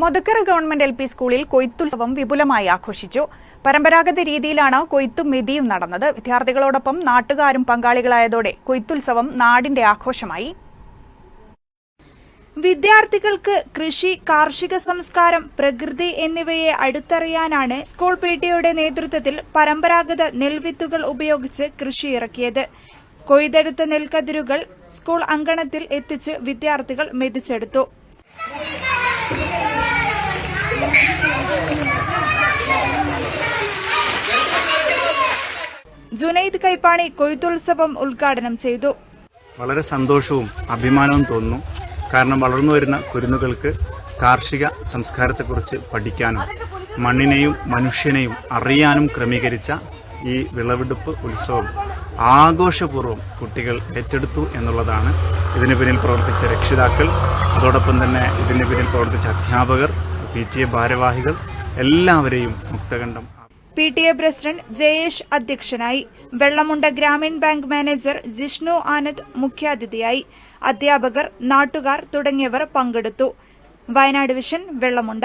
Mothakkara government L P സ്കൂളിൽ കൊയ്ത്തുത്സവം വിപുലമായി ആഘോഷിച്ചു. പരമ്പരാഗത രീതിയിലാണ് കൊയ്ത്തും മെതിയും നടന്നത്. വിദ്യാർത്ഥികളോടൊപ്പം നാട്ടുകാരും പങ്കാളികളായതോടെ കൊയ്ത്തുത്സവം നാടിന്റെ ആഘോഷമായി. വിദ്യാർത്ഥികൾക്ക് കൃഷി കാർഷിക സംസ്കാരം പ്രകൃതി എന്നിവയെ അടുത്തറിയാനാണ് സ്കൂൾ പി ടിയുടെ നേതൃത്വത്തിൽ പരമ്പരാഗത നെൽവിത്തുകൾ ഉപയോഗിച്ച് കൃഷി ഇറക്കിയത്. കൊയ്തെടുത്ത നെൽക്കതിരുകൾ സ്കൂൾ അങ്കണത്തിൽ എത്തിച്ച് വിദ്യാർത്ഥികൾ മെതിച്ചെടുത്തു. ജുനൈദ് കൈപ്പാണി കൊയ്ത്തുത്സവം ഉദ്ഘാടനം ചെയ്തു. വളരെ സന്തോഷവും അഭിമാനവും തോന്നുന്നു. കാരണം വളർന്നു വരുന്ന കുരുന്നുകൾക്ക് കാർഷിക സംസ്കാരത്തെക്കുറിച്ച് പഠിക്കാനും മണ്ണിനെയും മനുഷ്യനെയും അറിയാനും ക്രമീകരിച്ച ഈ വിളവെടുപ്പ് ഉത്സവം ആഘോഷപൂർവം കുട്ടികൾ ഏറ്റെടുത്തു എന്നുള്ളതാണ് ഇതിന് പിന്നിൽ പ്രവർത്തിച്ച രക്ഷിതാക്കൾ. അതോടൊപ്പം തന്നെ ഇതിന് പിന്നിൽ പ്രവർത്തിച്ച അധ്യാപകർ പി ടി എ ഭാരവാഹികൾ എല്ലാവരെയും മുക്തകണ്ഠം P T A president Jayesh അധ്യക്ഷനായി വെള്ളമുണ്ട ഗ്രാമീൺ ബാങ്ക് മാനേജർ ജിഷ്ണു ആനന്ദ് മുഖ്യാതിഥിയായി അധ്യാപകർ നാട്ടുകാർ തുടങ്ങിയവർ പങ്കെടുത്തു. വയനാട് വിഷൻ വെള്ളമുണ്ട.